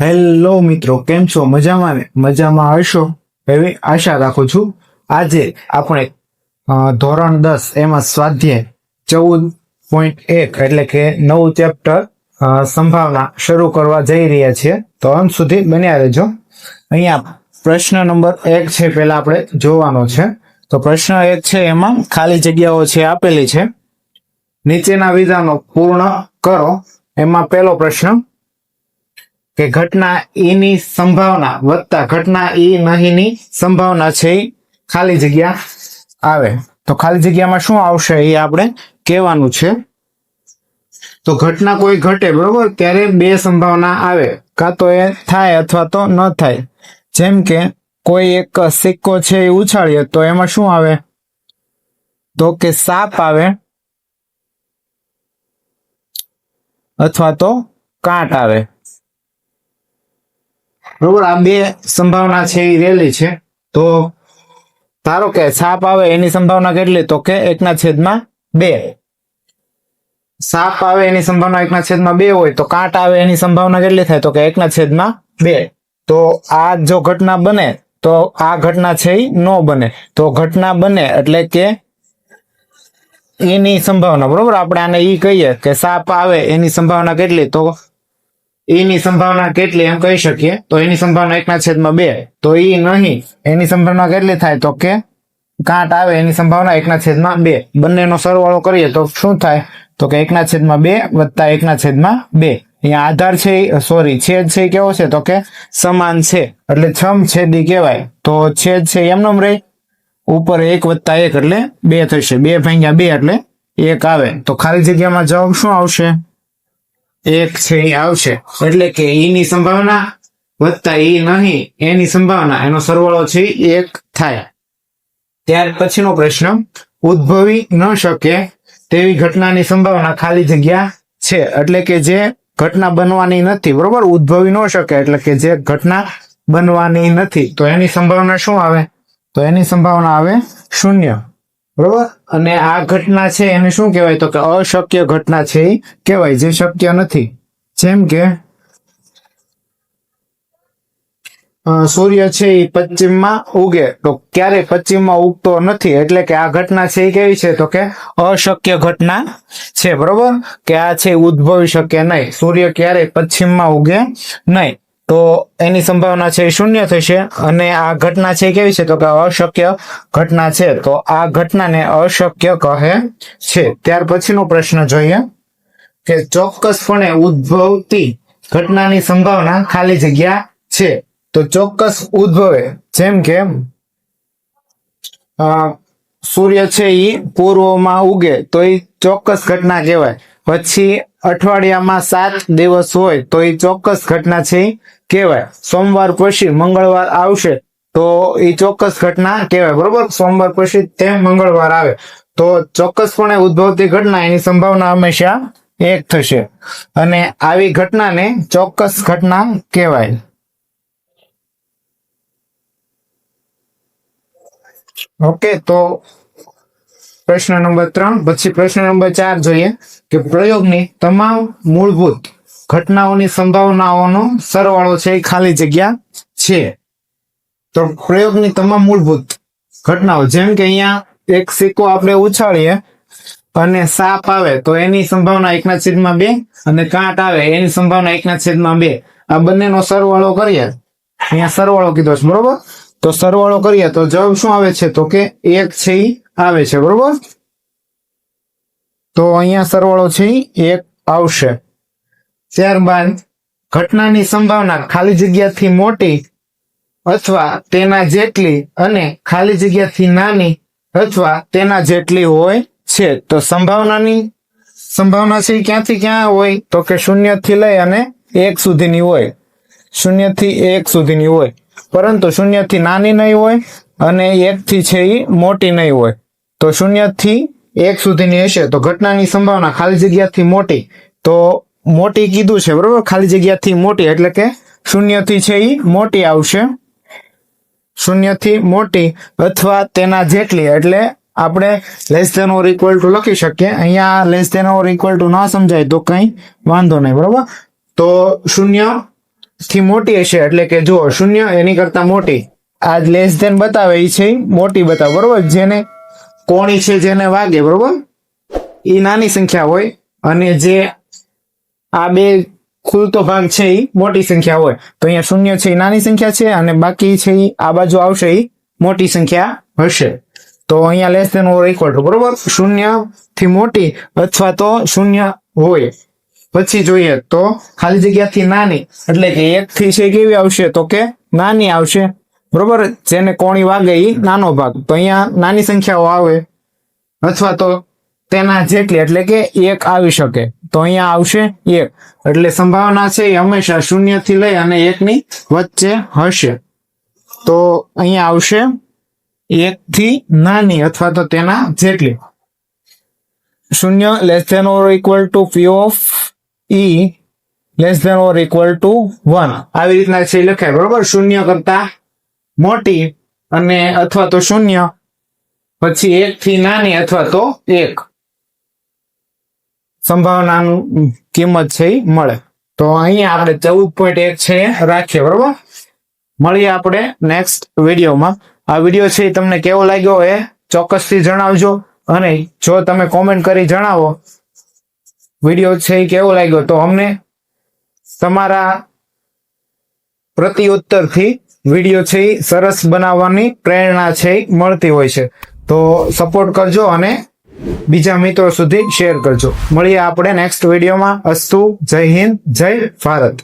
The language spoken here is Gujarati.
હેલો મિત્રો, કેમ છો? મજામાં ને? મજામાં હશો? એવી આશા રાખું છું. આજે આપણે ધોરણ દસ, એમાં સ્વાધ્યાય ચૌદ પોઈન્ટ એક એટલે કે નવું ચેપ્ટર સંભાવના શરૂ કરવા જઈ રહ્યા છીએ. તો અંત સુધી બન્યા રહેજો. અહીંયા પ્રશ્ન નંબર એક છે પેલા આપણે જોવાનો છે. તો પ્રશ્ન એક છે એમાં ખાલી જગ્યાઓ છે આપેલી છે. નીચેના વિધાનો પૂર્ણ કરો. એમાં પહેલો પ્રશ્ન કે ઘટના ઈની સંભાવના વત્તા ઘટના ઈ નહીંની સંભાવના છે ખાલી જગ્યા આવે. તો ખાલી જગ્યામાં શું આવશે એ આપણે કહેવાનું છે. તો ઘટના કોઈ ઘટે બરોબર ત્યારે બે સંભાવના આવે. કાં તો એ થાય અથવા તો ન થાય. જેમ કે કોઈ એક સિક્કો છે એ ઉછાળીએ તો એમાં શું આવે? તો કે સાપ આવે અથવા તો કાંટ આવે. બરોબર આ બે સંભાવના છે એ રેલી છે. તો ધારો કે સાપ આવે એની સંભાવના કેટલી? તો કે એકના છેદમાં બે. સાપ આવે એની સંભાવના એકના છેદમાં બે હોય તો કાંટ આવે એની સંભાવના કેટલી થાય? તો કે એકના છેદમાં બે. તો આ જો ઘટના બને તો આ ઘટના છે એ ન બને. તો ઘટના બને એટલે કે એની સંભાવના, બરોબર? આપણે આને ઈ કહીએ કે સાપ આવે એની સંભાવના કેટલી? તો એની સંભાવના કેટલી એમ કહી શકીએ. તો એની સંભાવના એકના છેદમાં બે. તો ઈ નહીં. એની સંભાવના કેટલી થાય? તો કે કાંટ આવે એની સંભાવના એકના છેદમાં બે. બંનેનો સરવાળો કરીએ તો શું થાય? તો કે એકના છેદમાં બે વત્તા એકના છેદમાં બે. અહીંયા આધાર છે સોરી છેદ છે કેવો છે? તો કે સમાન છે. એટલે છમ છેદી કહેવાય. તો છેદ છે એમનો રહે ઉપર એક વત્તા એક એટલે બે થશે. બે ભાગ્યા બે એટલે એક આવે. તો ખાલી જગ્યામાં જવાબ શું આવશે? એક છે, એ આવશે. એટલે કે ઈની સંભાવના વત્તા ઈ નહીં, એની સંભાવના. એનો સરવાળો છે એક થાય. ત્યાર પછીનો પ્રશ્ન, ઉદ્ભવી ન શકે તેવી ઘટનાની સંભાવના ખાલી જગ્યા છે. એટલે કે જે ઘટના બનવાની નથી, બરોબર? ઉદ્ભવી ન શકે એટલે કે જે ઘટના બનવાની નથી, તો એની સંભાવના શું આવે? તો એની સંભાવના આવે શૂન્ય, બરોબર? અને આ ઘટના છે, એને શું કહેવાય? તો કે અશક્ય ઘટના છે એ કહેવાય, જે શક્ય નથી. જેમ કે સૂર્ય છે એ પશ્ચિમમાં ઉગે. તો ક્યારે પશ્ચિમમાં ઉગતો નથી, એટલે કે આ ઘટના છે એ કેવી છે? તો કે અશક્ય ઘટના છે, બરોબર? કે આ છે ઉદ્ભવી શકે નહીં. સૂર્ય ક્યારે પશ્ચિમમાં ઉગે નહીં. તો એની સંભાવના છે શૂન્ય થશે. અને આ ઘટના છે કેવી છે? તો કે અશક્ય ઘટના છે. તો આ ઘટનાને અશક્ય કહે છે. ત્યાર પછીનો પ્રશ્ન જોઈએ કે ચોક્કસપણે ઉદ્ભવતી ઘટનાની સંભાવના ખાલી જગ્યા છે. તો ચોક્કસ ઉદ્ભવે. જેમ કે સૂર્ય છે એ પૂર્વમાં ઉગે તો એ ચોક્કસ ઘટના કહેવાય. પછી અઠવાડિયામાં સાત દિવસ હોય તો એ ચોક્કસ ઘટના છે કહેવાય. સોમવાર પછી મંગળવાર આવશે તો એ ચોક્કસ ઘટના કહેવાય. બરોબર? સોમવાર પછી તે મંગળવાર આવે. તો ચોક્કસપણે ઉદ્ભવતી ઘટના એની સંભાવના હંમેશા એક થશે. અને આવી ઘટનાને ચોક્કસ ઘટના કહેવાય. ઓકે, તો પ્રશ્ન નંબર ત્રણ, પછી પ્રશ્ન નંબર ચાર જોઈએ કે પ્રયોગની તમામ મૂળભૂત ઘટનાઓની સંભાવનાઓનો સરવાળો છે એ ખાલી જગ્યા છે. તો પ્રયોગની તમામ મૂળભૂત ઘટનાઓ, જેમ કે અહીંયા એક સિક્કો આપણે ઉછાળીએ અને સાપ આવે તો એની સંભાવના એકના છેદમાં બે અને કાંટ આવે એની સંભાવના એકના છેદમાં બે. આ બંનેનો સરવાળો કરીએ. અહીંયા સરવાળો કીધો છે, બરોબર? તો સરવાળો કરીએ તો જવાબ શું આવે છે? તો કે એક છે આવે છે, બરોબર? તો અહીંયા સરવાળો છે એક આવશે. ત્યારબાદ ઘટનાની સંભાવના ખાલી જગ્યાથી મોટી અથવા તેના જેટલી અને ખાલી જગ્યાથી નાની અથવા તેના જેટલી હોય છે. તો સંભાવનાની સંભાવના છે ક્યાંથી ક્યાં હોય? તો કે શૂન્યથી લઈ અને એક સુધીની હોય. શૂન્યથી એક સુધીની હોય. પરંતુ શૂન્યથી નાની નહીં હોય અને એકથી છે એ મોટી નહીં હોય. તો શૂન્યથી એક સુધીની હશે. તો ઘટનાની સંભાવના ખાલી જગ્યાથી મોટી. તો મોટી કીધું છે, બરોબર? ખાલી જગ્યાથી મોટી, એટલે કે શૂન્યથી છે એ મોટી આવશે. શૂન્યથી મોટી અથવા તેના જેટલી, એટલે આપણે less than or equal to લખી શકીએ. અહીંયા less than or equal to ના સમજાય તો કંઈ વાંધો નહીં, બરોબર? તો શૂન્ય થી મોટી હશે એટલે કે જો શૂન્ય, એની કરતા મોટી. આ લેસ ધેન બતાવે એ છે મોટી બતાવે, બરોબર? જેને કોણી છે જેને વાગે, બરોબર? એ નાની સંખ્યા હોય અને જે આ બે ખુલતો ભાગ છે એ મોટી સંખ્યા હોય. તો અહીંયા શૂન્ય છે એ નાની સંખ્યા છે અને બાકી છે એ આ બાજુ આવશે એ મોટી સંખ્યા હશે. તો અહીંયા less than or equal to બરોબર? શૂન્યથી મોટી અથવા તો શૂન્ય હોય. પછી જોઈએ તો ખાલી જગ્યાથી નાની, એટલે કે એક થી છે કેવી આવશે? તો કે નાની આવશે. બરોબર? જેને કોણી વાગે એ નાનો ભાગ. તો અહીંયા નાની સંખ્યાઓ આવે. અથવા તો તેના જેટલી, એટલે કે એક આવી શકે. તો અહીંયા આવશે એક. એટલે સંભાવના છે એ હંમેશા શૂન્યથી લઈ અને એકની વચ્ચે હશે. તો અહીંયા આવશે એક થી નાની અથવા તો તેના જેટલી. શૂન્ય less than or equal to P of E less than or equal to one આવી રીતના છે લખાય, બરોબર? શૂન્ય કરતા મોટી અને અથવા તો શૂન્ય, પછી એક થી નાની અથવા તો એક. સંભાવનાનું કિંમત છે એ મળે. તો અહીંયા આપણે ચૌદ પોઈન્ટ એક છે રાખીએ, બરોબર? મળીએ આપણે નેક્સ્ટ વિડીયોમાં. આ વીડિયો છે તમને કેવો લાગ્યો એ ચોક્કસથી જણાવજો. અને જો તમે કોમેન્ટ કરી જણાવો વીડિયો છે એ કેવો લાગ્યો? તો અમને તમારા પ્રત્યુત્તરથી વીડિયો છે એ સરસ બનાવવાની પ્રેરણા છે મળતી હોય છે. તો સપોર્ટ કરજો અને બીજા મિત્રો સુધી શેર કરજો. મળીએ આપણે નેક્સ્ટ વિડીયોમાં. અસ્તુ, જય હિન્દ, જય ભારત.